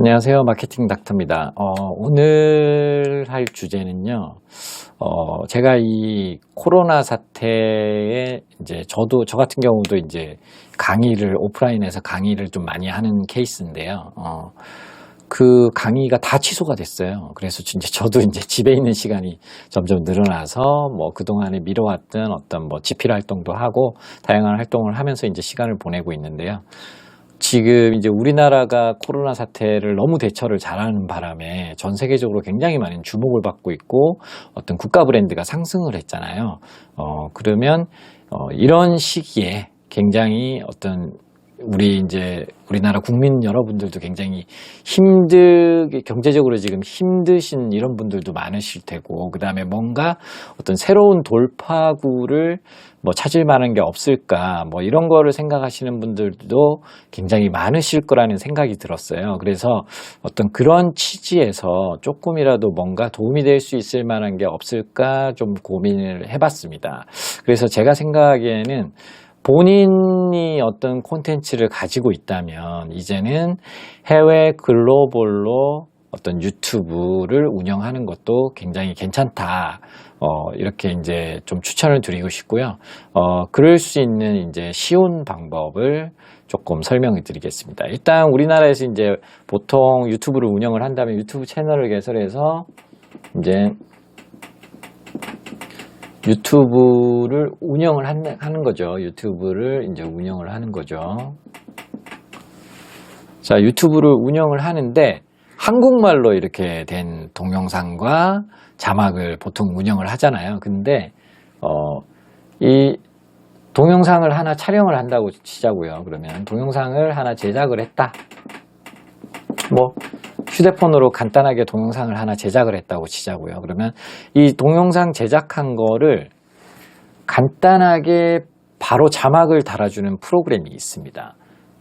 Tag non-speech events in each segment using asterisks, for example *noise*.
안녕하세요. 마케팅 닥터입니다. 어, 오늘 할 주제는요. 어, 제가 이 코로나 사태에 이제 저도 저 같은 경우도 이제 강의를 오프라인에서 강의를 좀 많이 하는 케이스인데요. 어, 그 강의가 다 취소가 됐어요. 그래서 이제 저도 이제 집에 있는 시간이 점점 늘어나서 뭐 그동안에 미뤄왔던 어떤 뭐 집필 활동도 하고 다양한 활동을 하면서 이제 시간을 보내고 있는데요. 지금 이제 우리나라가 코로나 사태를 너무 대처를 잘하는 바람에 전 세계적으로 굉장히 많은 주목을 받고 있고 어떤 국가 브랜드가 상승을 했잖아요. 어, 그러면 어, 이런 시기에 굉장히 어떤 우리 이제 우리나라 국민 여러분들도 굉장히 힘들게 경제적으로 지금 힘드신 이런 분들도 많으실 테고 그다음에 뭔가 어떤 새로운 돌파구를 뭐 찾을 만한 게 없을까 뭐 이런 거를 생각하시는 분들도 굉장히 많으실 거라는 생각이 들었어요. 그래서 어떤 그런 취지에서 조금이라도 뭔가 도움이 될 수 있을 만한 게 없을까 좀 고민을 해봤습니다. 그래서 제가 생각하기에는 본인이 어떤 콘텐츠를 가지고 있다면 이제는 해외 글로벌로 어떤 유튜브를 운영하는 것도 굉장히 괜찮다. 어, 이렇게 이제 좀 추천을 드리고 싶고요. 어, 그럴 수 있는 이제 쉬운 방법을 조금 설명을 드리겠습니다. 일단 우리나라에서 이제 보통 유튜브를 운영을 한다면 유튜브 채널을 개설해서 이제 유튜브를 운영을 하는, 거죠. 유튜브를 이제 운영을 하는 거죠. 자, 유튜브를 운영을 하는데 한국말로 이렇게 된 동영상과 자막을 보통 운영을 하잖아요. 근데 어, 이 동영상을 하나 촬영을 한다고 치자고요. 그러면 동영상을 하나 제작을 했다. 뭐 휴대폰으로 간단하게 동영상을 하나 제작을 했다고 치자고요. 그러면 이 동영상 제작한 거를 간단하게 바로 자막을 달아주는 프로그램이 있습니다.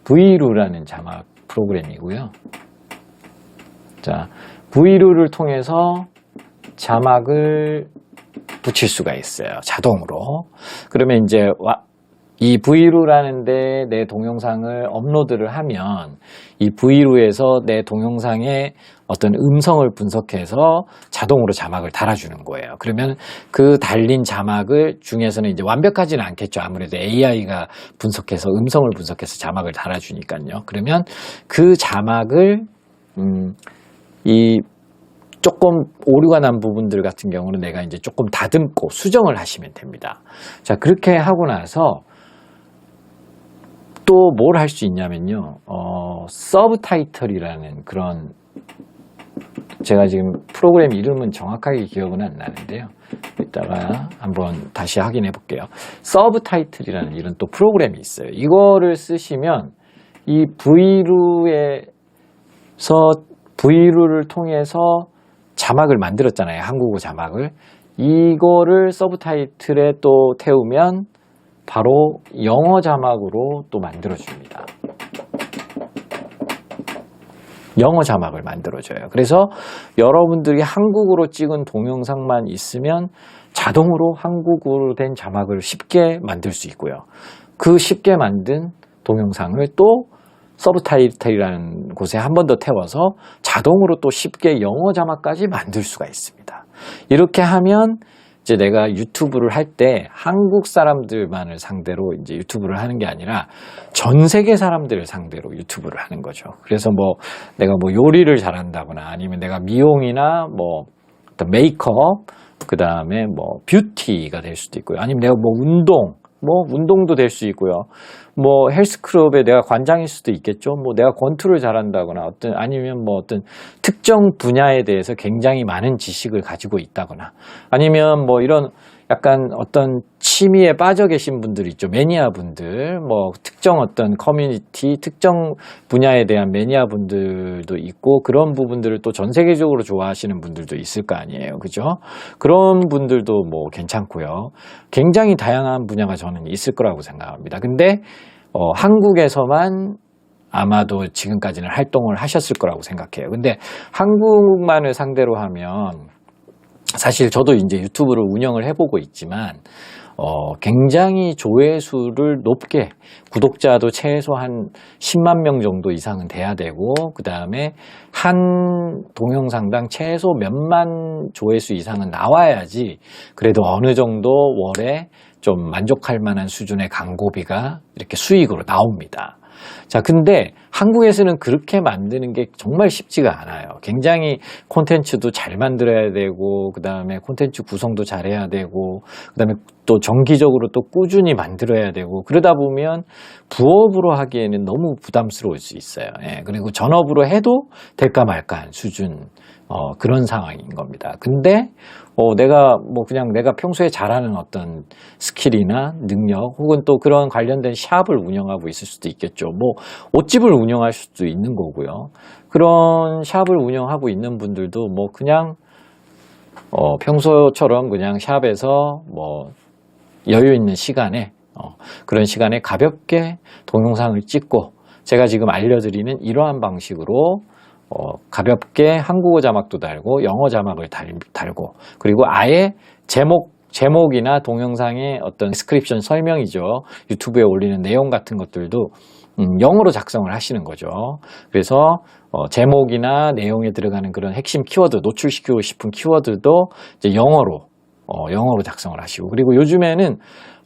브이루라는 자막 프로그램이고요. 자, 브이루를 통해서 자막을 붙일 수가 있어요. 자동으로. 그러면 이제 와- 이 브이루라는데 내 동영상을 업로드를 하면 이 브이루에서 내 동영상의 어떤 음성을 분석해서 자동으로 자막을 달아주는 거예요. 그러면 그 달린 자막을 중에서는 이제 완벽하지는 않겠죠. 아무래도 AI가 분석해서 음성을 분석해서 자막을 달아주니까요. 그러면 그 자막을 음, 이 조금 오류가 난 부분들 같은 경우는 내가 이제 조금 다듬고 수정을 하시면 됩니다. 자, 그렇게 하고 나서 또 뭘 할 수 있냐면요. 어, 서브 타이틀이라는 그런 제가 지금 프로그램 이름은 정확하게 기억은 안 나는데요. 이따가 한번 다시 확인해 볼게요. 서브 타이틀이라는 이런 또 프로그램이 있어요. 이거를 쓰시면 이 브이루에서 브이루를 통해서 자막을 만들었잖아요. 한국어 자막을. 이거를 서브 타이틀에 또 태우면 바로 영어 자막으로 또 만들어줍니다. 영어 자막을 만들어줘요. 그래서 여러분들이 한국어로 찍은 동영상만 있으면 자동으로 한국어로 된 자막을 쉽게 만들 수 있고요. 그 쉽게 만든 동영상을 또 서브타이틀이라는 곳에 한 번 더 태워서 자동으로 또 쉽게 영어 자막까지 만들 수가 있습니다. 이렇게 하면 이제 내가 유튜브를 할 때 한국 사람들만을 상대로 이제 유튜브를 하는 게 아니라 전 세계 사람들을 상대로 유튜브를 하는 거죠. 그래서 뭐 내가 뭐 요리를 잘한다거나 아니면 내가 미용이나 뭐 메이크업 그 다음에 뭐 뷰티가 될 수도 있고요. 아니면 내가 뭐 운동 뭐 운동도 될 수 있고요. 뭐 헬스클럽에 내가 관장일 수도 있겠죠. 뭐 내가 권투를 잘한다거나 어떤 아니면 뭐 어떤 특정 분야에 대해서 굉장히 많은 지식을 가지고 있다거나 아니면 뭐 이런 약간 어떤 취미에 빠져 계신 분들 있죠. 매니아 분들, 뭐 특정 어떤 커뮤니티, 특정 분야에 대한 매니아 분들도 있고 그런 부분들을 또 전 세계적으로 좋아하시는 분들도 있을 거 아니에요. 그죠? 그런 분들도 뭐 괜찮고요. 굉장히 다양한 분야가 저는 있을 거라고 생각합니다. 근데 어, 한국에서만 아마도 지금까지는 활동을 하셨을 거라고 생각해요. 근데 한국만을 상대로 하면 사실 저도 이제 유튜브를 운영을 해보고 있지만 어, 굉장히 조회수를 높게 구독자도 최소 한 10만 명 정도 이상은 돼야 되고 그 다음에 한 동영상당 최소 몇만 조회수 이상은 나와야지 그래도 어느 정도 월에 좀 만족할 만한 수준의 광고비가 이렇게 수익으로 나옵니다. 자, 근데 한국에서는 그렇게 만드는 게 정말 쉽지가 않아요. 굉장히 콘텐츠도 잘 만들어야 되고, 그 다음에 콘텐츠 구성도 잘해야 되고, 그 다음에 또 정기적으로 또 꾸준히 만들어야 되고, 그러다 보면 부업으로 하기에는 너무 부담스러울 수 있어요. 예, 그리고 전업으로 해도 될까 말까 한 수준, 어, 그런 상황인 겁니다. 근데, 어, 내가 뭐 그냥 내가 평소에 잘하는 어떤 스킬이나 능력 혹은 또 그런 관련된 샵을 운영하고 있을 수도 있겠죠. 뭐 옷집을 운영할 수도 있는 거고요. 그런 샵을 운영하고 있는 분들도 뭐 그냥 어, 평소처럼 그냥 샵에서 뭐 여유 있는 시간에 어, 그런 시간에 가볍게 동영상을 찍고 제가 지금 알려드리는 이러한 방식으로 어, 가볍게 한국어 자막도 달고 영어 자막을 달, 달고 그리고 아예 제목 제목이나 동영상의 어떤 스크립션 설명이죠 유튜브에 올리는 내용 같은 것들도 음, 영어로 작성을 하시는 거죠. 그래서 어, 제목이나 내용에 들어가는 그런 핵심 키워드 노출시키고 싶은 키워드도 이제 영어로 어, 영어로 작성을 하시고 그리고 요즘에는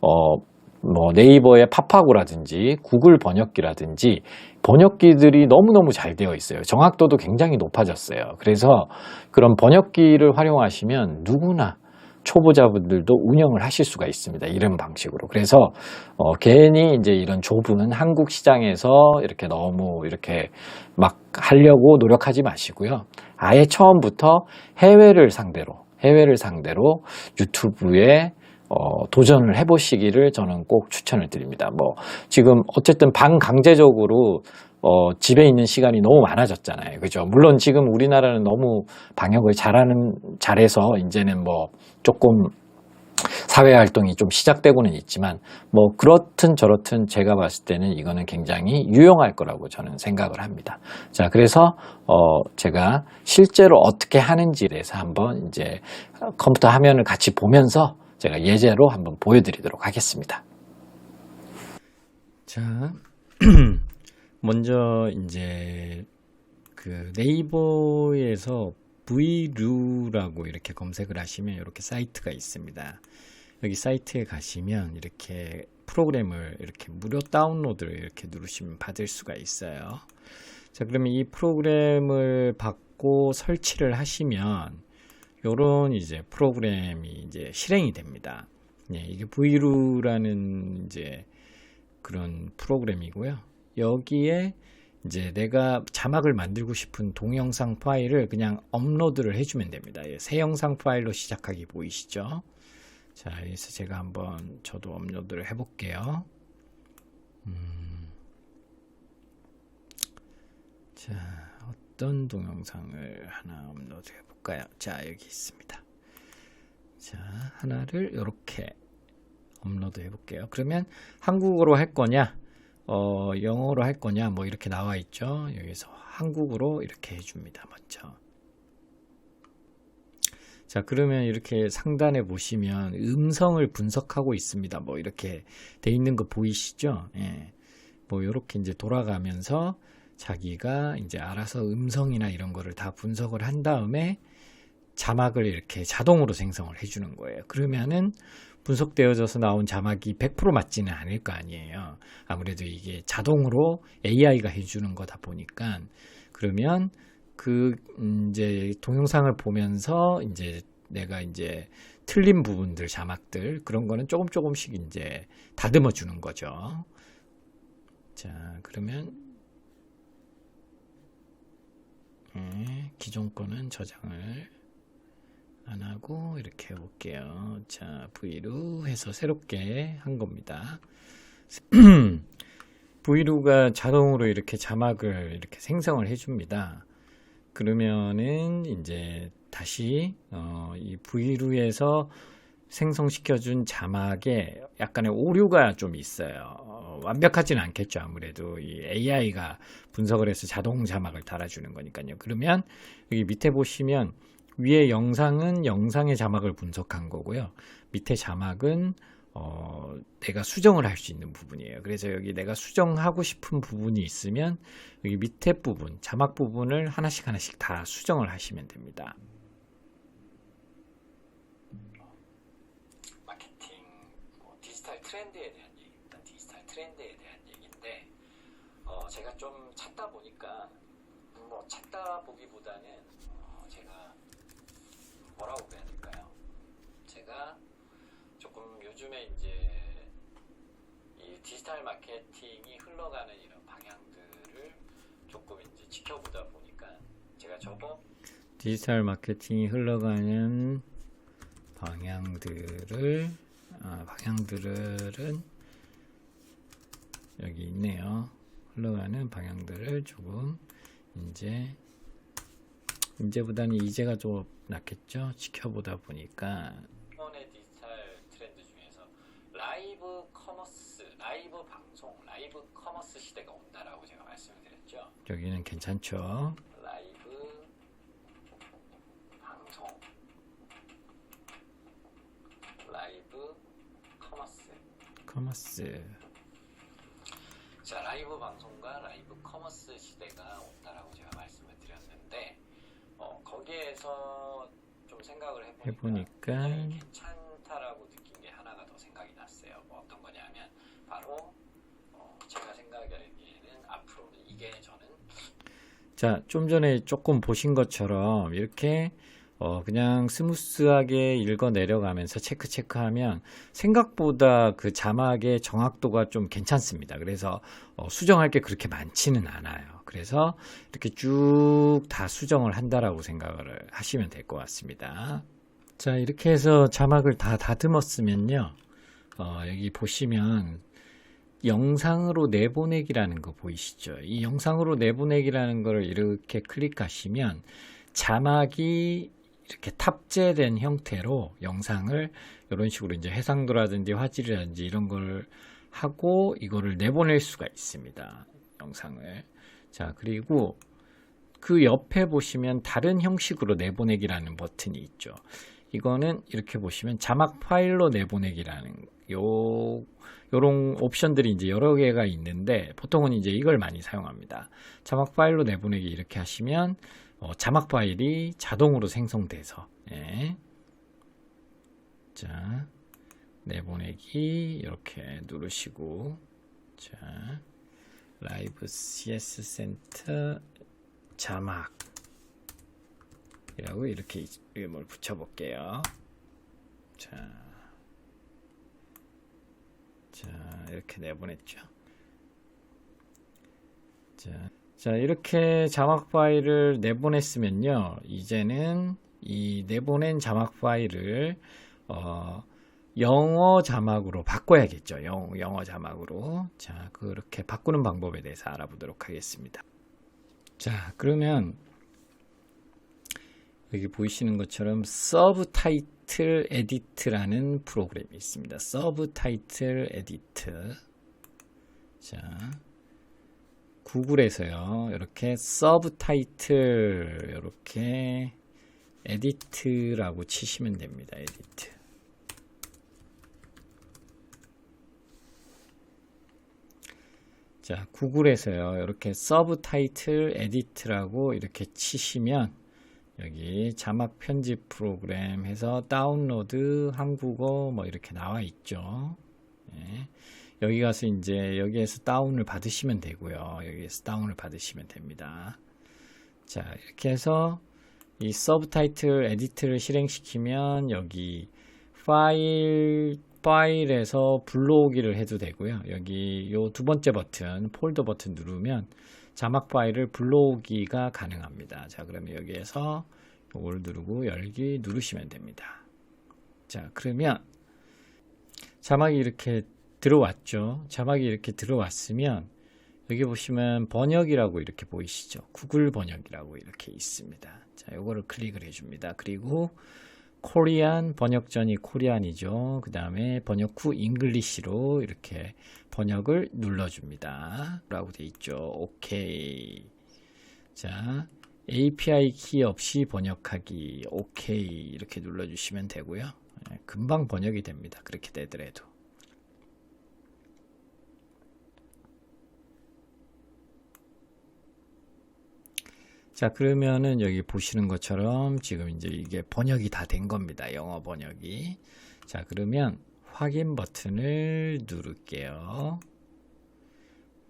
어, 뭐 네이버의 파파고라든지 구글 번역기라든지 번역기들이 너무너무 잘 되어 있어요. 정확도도 굉장히 높아졌어요. 그래서 그런 번역기를 활용하시면 누구나 초보자분들도 운영을 하실 수가 있습니다. 이런 방식으로. 그래서 어, 괜히 이제 이런 좁은 한국 시장에서 이렇게 너무 이렇게 막 하려고 노력하지 마시고요. 아예 처음부터 해외를 상대로 해외를 상대로 유튜브에 어, 도전을 해보시기를 저는 꼭 추천을 드립니다. 뭐 지금 어쨌든 반강제적으로 어, 집에 있는 시간이 너무 많아졌잖아요. 그죠? 물론 지금 우리나라는 너무 방역을 잘하는, 잘해서 이제는 뭐 조금 사회 활동이 좀 시작되고는 있지만 뭐 그렇든 저렇든 제가 봤을 때는 이거는 굉장히 유용할 거라고 저는 생각을 합니다. 자, 그래서 어 제가 실제로 어떻게 하는지에 대해서 한번 이제 컴퓨터 화면을 같이 보면서 제가 예제로 한번 보여드리도록 하겠습니다. 자, *clears throat* 먼저 이제 그 네이버에서 브이루라고 이렇게 검색을 하시면 이렇게 사이트가 있습니다. 여기 사이트에 가시면 이렇게 프로그램을 이렇게 무료 다운로드를 이렇게 누르시면 받을 수가 있어요. 자, 그러면 이 프로그램을 받고 설치를 하시면 요런 이제 프로그램이 이제 실행이 됩니다. 네, 이게 브이루라는 이제 그런 프로그램이고요. 여기에 이제 내가 자막을 만들고 싶은 동영상 파일을 그냥 업로드를 해주면 됩니다. 예, 새 영상 파일로 시작하기 보이시죠? 자, 그래서 제가 한번 저도 업로드를 해볼게요. 음, 자, 어떤 동영상을 하나 업로드 해볼까요? 자, 여기 있습니다. 자, 하나를 이렇게 업로드 해볼게요. 그러면 한국어로 할 거냐? 어, 영어로 할 거냐 뭐 이렇게 나와 있죠. 여기서 한국어로 이렇게 해줍니다. 먼저. 자, 그러면 이렇게 상단에 보시면 음성을 분석하고 있습니다. 뭐 이렇게 돼 있는 거 보이시죠? 예. 뭐 이렇게 이제 돌아가면서 자기가 이제 알아서 음성이나 이런 거를 다 분석을 한 다음에 자막을 이렇게 자동으로 생성을 해주는 거예요. 그러면은 분석되어져서 나온 자막이 100% 맞지는 않을 거 아니에요. 아무래도 이게 자동으로 AI가 해주는 거다 보니까 그러면 그 이제 동영상을 보면서 이제 내가 이제 틀린 부분들 자막들 그런 거는 조금 조금씩 이제 다듬어 주는 거죠. 자 그러면 네, 기존 거는 저장을 안 하고 이렇게 해볼게요. 자, V로 해서 새롭게 한 겁니다. *clears throat* V루가 자동으로 이렇게 자막을 이렇게 생성을 해줍니다. 그러면은 이제 다시 어, 이 V루에서 생성시켜준 자막에 약간의 오류가 좀 있어요. 어, 완벽하지는 않겠죠. 아무래도 이 AI가 분석을 해서 자동 자막을 달아주는 거니까요. 그러면 여기 밑에 보시면 위에 영상은 영상의 자막을 분석한 거고요. 밑에 자막은 어, 내가 수정을 할 수 있는 부분이에요. 그래서 여기 내가 수정하고 싶은 부분이 있으면 여기 밑에 부분, 자막 부분을 하나씩 하나씩 다 수정을 하시면 됩니다. 마케팅, 뭐 디지털 트렌드에 대한 얘기입니다. 디지털 트렌드에 대한 얘기인데 어, 제가 좀 찾다 보니까 뭐 찾다 보기보다는 어, 제가 뭐라고 해야 될까요? 제가 조금 요즘에 이제 이 디지털 마케팅이 흘러가는 이런 방향들을 조금 이제 지켜보다 보니까 제가 저거 디지털 마케팅이 흘러가는 방향들을 아, 방향들은 여기 있네요. 흘러가는 방향들을 조금 이제 이제보다는 이제가 좀 낫겠죠. 지켜보다 보니까 이번의 디지털 트렌드 중에서 라이브 커머스, 라이브 방송, 라이브 커머스 시대가 온다라고 제가 말씀을 드렸죠. 여기는 괜찮죠. 라이브 방송, 라이브 커머스, 커머스. 자, 라이브 방송과 라이브 커머스 시대가 온다라고 제가 말씀을 드렸는데 어, 거기에서 좀 생각을 해보니까, 해보니까 굉장히 괜찮다라고 느낀 게 하나가 더 생각이 났어요. 뭐 어떤 거냐면 바로 어, 제가 생각하기에는 앞으로는 이게 저는 자, 좀 전에 조금 보신 것처럼 이렇게 어, 그냥 스무스하게 읽어 내려가면서 체크 체크하면 생각보다 그 자막의 정확도가 좀 괜찮습니다. 그래서 어, 수정할 게 그렇게 많지는 않아요. 그래서 이렇게 쭉 다 수정을 한다라고 생각을 하시면 될 것 같습니다. 자, 이렇게 해서 자막을 다 다듬었으면요. 어, 여기 보시면 영상으로 내보내기라는 거 보이시죠? 이 영상으로 내보내기라는 걸 이렇게 클릭하시면 자막이 이렇게 탑재된 형태로 영상을 이런 식으로 이제 해상도라든지 화질이라든지 이런 걸 하고 이거를 내보낼 수가 있습니다. 영상을. 자, 그리고 그 옆에 보시면 다른 형식으로 내보내기라는 버튼이 있죠. 이거는 이렇게 보시면 자막 파일로 내보내기라는 요 요런 옵션들이 이제 여러 개가 있는데 보통은 이제 이걸 많이 사용합니다. 자막 파일로 내보내기 이렇게 하시면 어, 자막 파일이 자동으로 생성돼서 예. 자 내보내기 이렇게 누르시고 자 라이브 CS 센터 자막 이라고 이렇게 이름을 붙여볼게요. 자, 자 이렇게 내보냈죠. 자, 자 이렇게 자막 파일을 내보냈으면요. 이제는 이 내보낸 자막 파일을 어, 영어 자막으로 바꿔야겠죠. 영, 영어 자막으로. 자, 그렇게 바꾸는 방법에 대해서 알아보도록 하겠습니다. 자, 그러면 여기 보이시는 것처럼 서브 타이틀 에디트라는 프로그램이 있습니다. 서브 타이틀 에디트. 자, 구글에서요. 이렇게 서브 타이틀 이렇게 에디트라고 치시면 됩니다. 에디트. 자, 구글에서요. 이렇게 서브 타이틀 에디트라고 이렇게 치시면 여기 자막 편집 프로그램 해서 다운로드 한국어 뭐 이렇게 나와 있죠. 예. 여기 가서 이제 여기에서 다운을 받으시면 되고요. 여기에서 다운을 받으시면 됩니다. 자, 이렇게 해서 이 서브 타이틀 에디트를 실행시키면 여기 파일 파일에서 불러오기를 해도 되고요. 여기 요 두 번째 버튼 폴더 버튼 누르면 자막 파일을 불러오기가 가능합니다. 자, 그러면 여기에서 이걸 누르고 열기 누르시면 됩니다. 자, 그러면 자막이 이렇게 들어왔죠. 자막이 이렇게 들어왔으면 여기 보시면 번역이라고 이렇게 보이시죠. 구글 번역이라고 이렇게 있습니다. 자, 요거를 클릭을 해줍니다. 그리고 코리안 번역 전이 코리안이죠. 그 다음에 번역 후 잉글리시로 이렇게 번역을 눌러줍니다. 라고 돼 있죠. 오케이. 자, API 키 없이 번역하기 오케이 이렇게 눌러주시면 되고요. 예, 금방 번역이 됩니다. 그렇게 되더라도. 자, 그러면은 여기 보시는 것처럼 지금 이제 이게 번역이 다 된 겁니다. 영어 번역이. 자, 그러면 확인 버튼을 누를게요.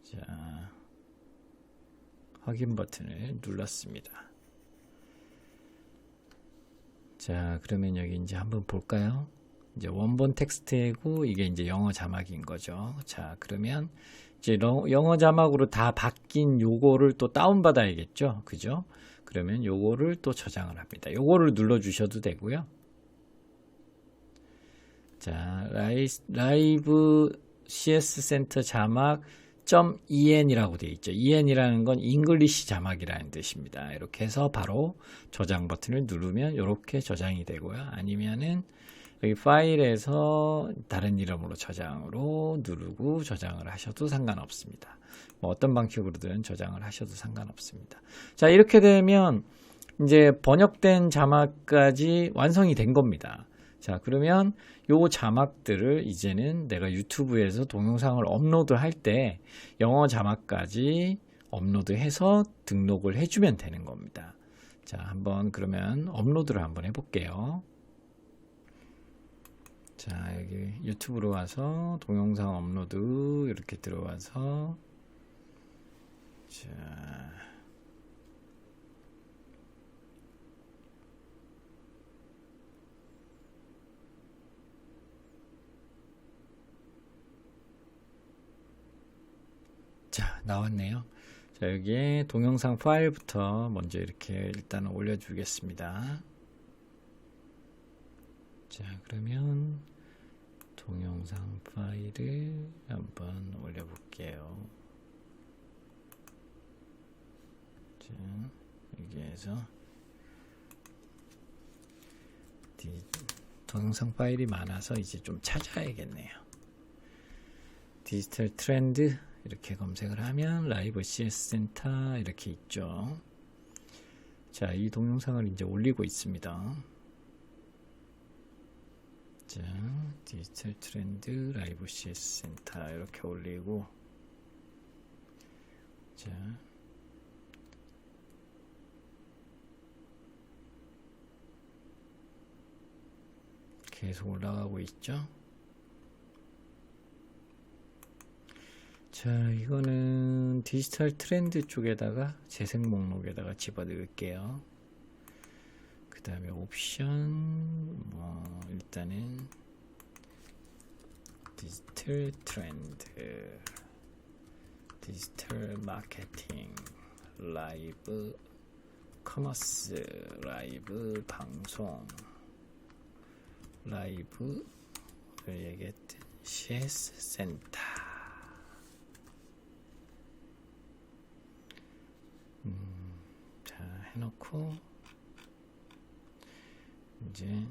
자, 확인 버튼을 눌렀습니다. 자, 그러면 여기 이제 한번 볼까요? 이제 원본 텍스트이고 이게 이제 영어 자막인 거죠. 자, 그러면 이제 러- 영어 자막으로 다 바뀐 요거를 또 다운받아야겠죠. 그죠? 그러면 요거를 또 저장을 합니다. 요거를 눌러 주셔도 되고요. 자, 라이, 라이브 CS 센터 자막 .en이라고 되어 있죠. en이라는 건 잉글리시 자막이라는 뜻입니다. 이렇게 해서 바로 저장 버튼을 누르면 이렇게 저장이 되고요. 아니면은 여기 파일에서 다른 이름으로 저장으로 누르고 저장을 하셔도 상관없습니다. 뭐 어떤 방식으로든 저장을 하셔도 상관없습니다. 자, 이렇게 되면 이제 번역된 자막까지 완성이 된 겁니다. 자, 그러면 요 자막들을 이제는 내가 유튜브에서 동영상을 업로드 할 때 영어 자막까지 업로드해서 등록을 해주면 되는 겁니다. 자, 한번 그러면 업로드를 한번 해볼게요. 자, 여기 유튜브로 와서 동영상 업로드 이렇게 들어와서 자, 자, 나왔네요. 자, 여기에 동영상 파일부터 먼저 이렇게 일단 올려주겠습니다. 자, 그러면 동영상 파일을 한번 올려볼게요. 자, 여기에서 디- 동영상 파일이 많아서 이제 좀 찾아야겠네요. 디지털 트렌드 이렇게 검색을 하면 라이브 CS 센터 이렇게 있죠. 자, 이 동영상을 이제 올리고 있습니다. 자, 디지털 트렌드 라이브 CS 센터 이렇게 올리고 자, 계속 올라가고 있죠. 자, 이거는 디지털 트렌드 쪽에다가 재생 목록에다가 집어넣을게요. 그 다음에 옵션, 뭐, 일단은 디지털 트렌드, 디지털 마케팅, 라이브 커머스, 라이브 방송, 라이브, 얘기했던 CS 센터. 자, 해놓고, 이제,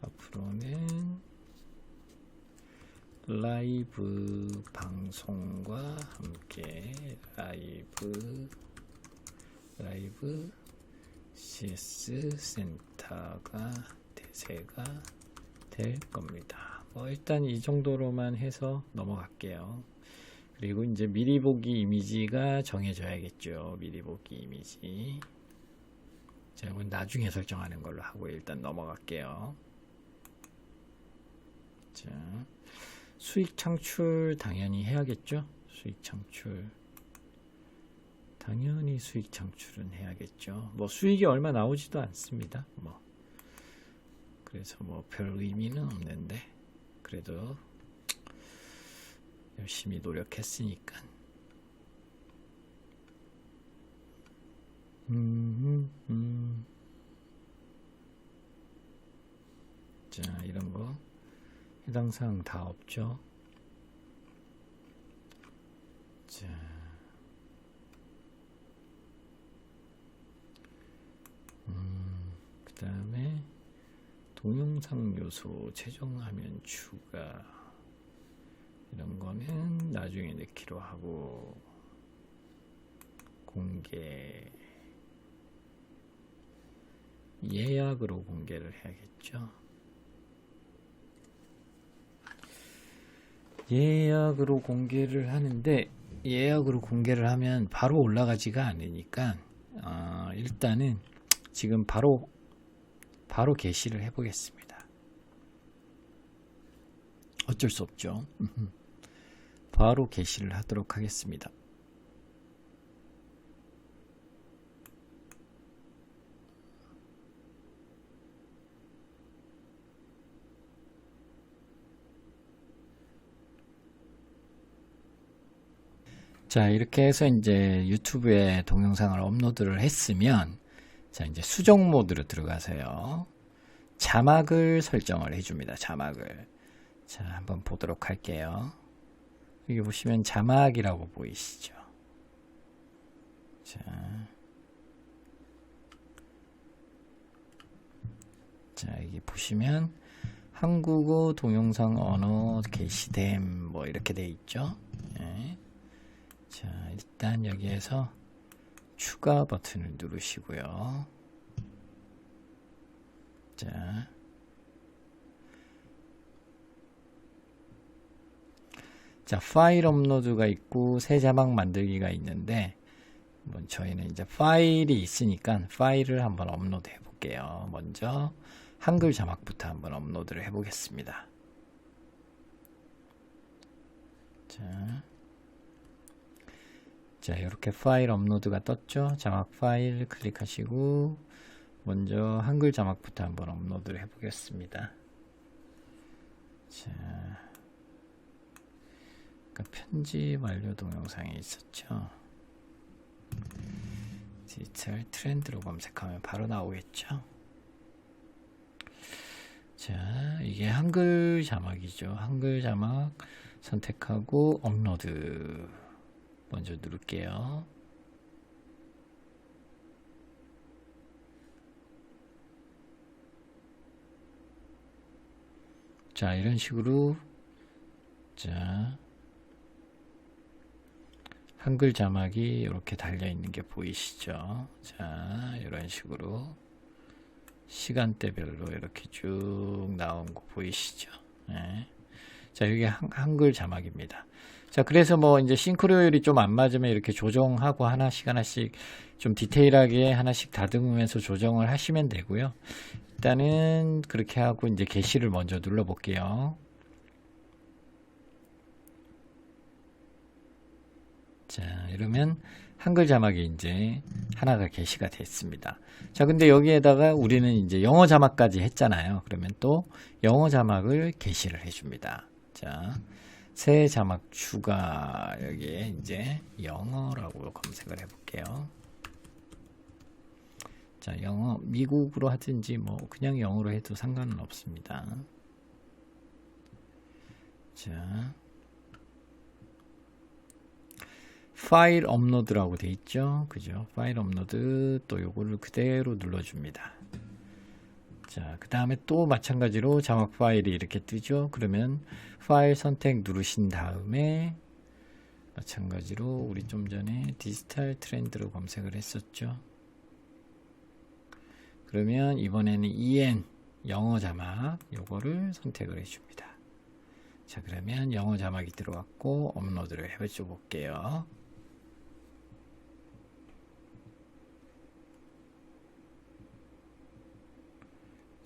앞으로는 라이브 방송과 함께 라이브, 라이브 CS 센터가 대세가 될 겁니다. 뭐 일단 이 정도로만 해서 넘어갈게요. 그리고 이제 미리 보기 이미지가 정해져야겠죠. 미리 보기 이미지. 자, 이건 나중에 설정하는 걸로 하고 일단 넘어갈게요. 자, 수익 창출 당연히 해야겠죠. 수익 창출. 당연히 수익 창출은 해야겠죠. 뭐 수익이 얼마 나오지도 않습니다. 뭐. 그래서 뭐 별 의미는 없는데 그래도 열심히 노력했으니까. 음, 음. 자 이런 거. 해당 사항 다 없죠? 자. 음, 그 다음에 동영상 요소 최종 화면 추가 이런 거는 나중에 넣기로 하고 공개 예약으로 공개를 해야겠죠. 예약으로 공개를 하는데 예약으로 공개를 하면 바로 올라가지가 않으니까 어, 일단은 지금 바로 바로 게시를 해보겠습니다. 어쩔 수 없죠. 바로 게시를 하도록 하겠습니다. 자, 이렇게 해서 이제 유튜브에 동영상을 업로드를 했으면, 자, 이제 수정 모드로 들어가세요. 자막을 설정을 해줍니다. 자막을. 자, 한번 보도록 할게요. 여기 보시면 자막이라고 보이시죠? 자. 자, 여기 보시면 한국어 동영상 언어 게시됨 뭐 이렇게 돼 있죠. 네. 자, 일단 여기에서 추가 버튼을 누르시고요. 자. 자, 파일 업로드가 있고 새 자막 만들기가 있는데 뭐 저희는 이제 파일이 있으니까 파일을 한번 업로드 해 볼게요. 먼저 한글 자막부터 한번 업로드를 해 보겠습니다. 자. 자, 이렇게 파일 업로드가 떴죠? 자막 파일 클릭하시고 먼저 한글 자막부터 한번 업로드를 해 보겠습니다. 자. 아까 편집 완료 동영상이 있었죠. 디지털 트렌드로 검색하면 바로 나오겠죠. 자, 이게 한글 자막이죠. 한글 자막 선택하고 업로드 먼저 누를게요. 자, 이런 식으로 자, 한글 자막이 이렇게 달려 있는 게 보이시죠? 자, 이런 식으로 시간대별로 이렇게 쭉 나온 거 보이시죠? 네. 자, 이게 한, 글 자막입니다. 자, 그래서 뭐 이제 싱크로율이 좀 안 맞으면 이렇게 조정하고 하나씩 하나씩 좀 디테일하게 하나씩 다듬으면서 조정을 하시면 되고요. 일단은 그렇게 하고 이제 게시를 먼저 눌러 볼게요. 자, 이러면 한글 자막이 이제 하나가 게시가 됐습니다. 자, 근데 여기에다가 우리는 이제 영어 자막까지 했잖아요. 그러면 또 영어 자막을 게시를 해줍니다. 자, 새 자막 추가 여기에 이제 영어라고 검색을 해볼게요. 자, 영어 미국으로 하든지 뭐 그냥 영어로 해도 상관은 없습니다. 자. 파일 업로드라고 돼 있죠. 그죠? 파일 업로드 또 요거를 그대로 눌러줍니다. 자, 그 다음에 또 마찬가지로 자막 파일이 이렇게 뜨죠. 그러면 파일 선택 누르신 다음에 마찬가지로 우리 좀 전에 디지털 트렌드로 검색을 했었죠. 그러면 이번에는 EN 영어 자막 요거를 선택을 해줍니다. 자, 그러면 영어 자막이 들어왔고 업로드를 해줘 볼게요.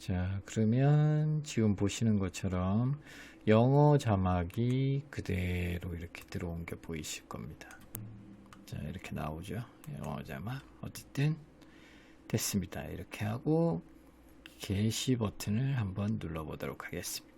자, 그러면 지금 보시는 것처럼 영어 자막이 그대로 이렇게 들어온 게 보이실 겁니다. 자, 이렇게 나오죠. 영어 자막. 어쨌든 됐습니다. 이렇게 하고 게시 버튼을 한번 눌러 보도록 하겠습니다.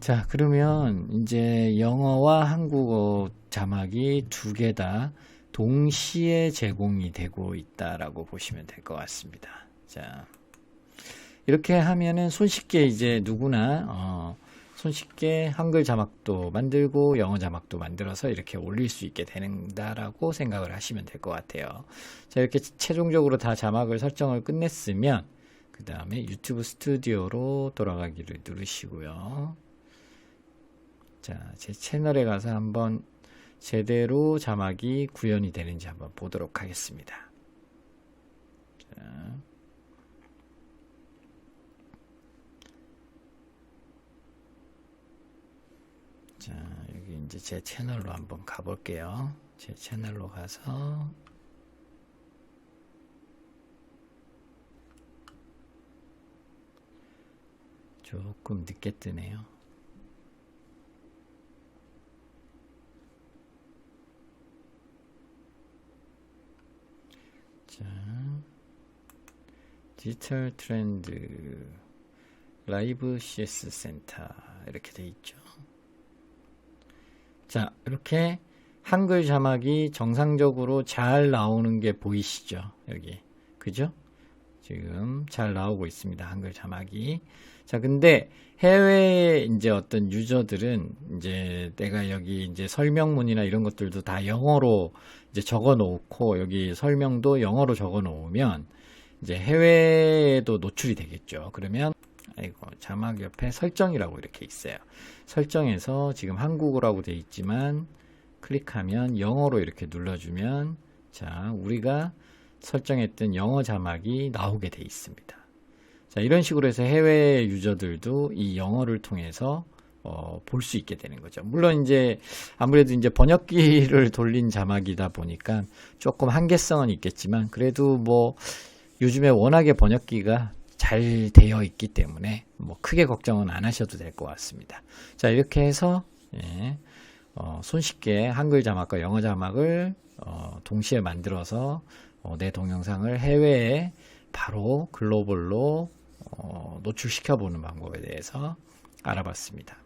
자, 그러면 이제 영어와 한국어 자막이 두 개 다 동시에 제공이 되고 있다라고 보시면 될 것 같습니다. 자, 이렇게 하면은 손쉽게 이제 누구나 어, 손쉽게 한글 자막도 만들고 영어 자막도 만들어서 이렇게 올릴 수 있게 된다라고 생각을 하시면 될 것 같아요. 자, 이렇게 최종적으로 다 자막을 설정을 끝냈으면 그 다음에 유튜브 스튜디오로 돌아가기를 누르시고요. 자, 제 채널에 가서 한번 제대로 자막이 구현이 되는지 한번 보도록 하겠습니다. 자. 자, 여기 이제 제 채널로 한번 가볼게요. 제 채널로 가서 조금 늦게 뜨네요. 자, 디지털 트렌드 라이브 CS 센터 이렇게 돼 있죠. 자, 이렇게 한글 자막이 정상적으로 잘 나오는 게 보이시죠? 여기. 그죠? 지금 잘 나오고 있습니다. 한글 자막이. 자, 근데 해외에 이제 어떤 유저들은 이제 내가 여기 이제 설명문이나 이런 것들도 다 영어로 이제 적어 놓고 여기 설명도 영어로 적어 놓으면 이제 해외에도 노출이 되겠죠. 그러면 아이고 자막 옆에 설정이라고 이렇게 있어요. 설정에서 지금 한국어라고 되어 있지만 클릭하면 영어로 이렇게 눌러주면 자 우리가 설정했던 영어 자막이 나오게 돼 있습니다. 자 이런 식으로 해서 해외 유저들도 이 영어를 통해서 어, 볼 수 있게 되는 거죠. 물론 이제 아무래도 이제 번역기를 *laughs* 돌린 자막이다 보니까 조금 한계성은 있겠지만 그래도 뭐 요즘에 워낙에 번역기가 잘 되어 있기 때문에 뭐 크게 걱정은 안 하셔도 될 것 같습니다. 자 이렇게 해서 예, 어, 손쉽게 한글 자막과 영어 자막을 어, 동시에 만들어서 어, 내 동영상을 해외에 바로 글로벌로 어, 노출시켜 보는 방법에 대해서 알아봤습니다.